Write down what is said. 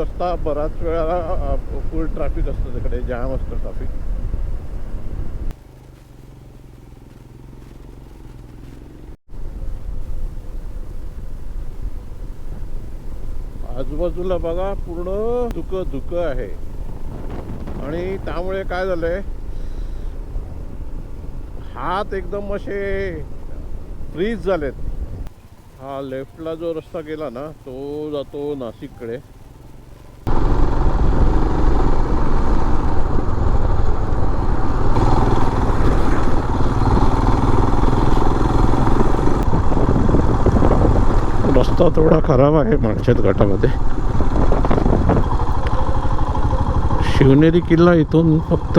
रस्ता बराच वेळा फुल ट्रॅफिक असतं तिकडे जाम असतं ट्रॅफिक आजूबाजूला बघा पूर्ण धुकं धुकं आहे. आणि त्यामुळे काय झालंय हात एकदम असे फ्रीज झालेत. हा लेफ्टला जो रस्ता गेला ना तो जातो नाशिककडे. रस्ता थोडा खराब आहे माळशेत घाटामध्ये. शिवनेरी किल्ला इथून फक्त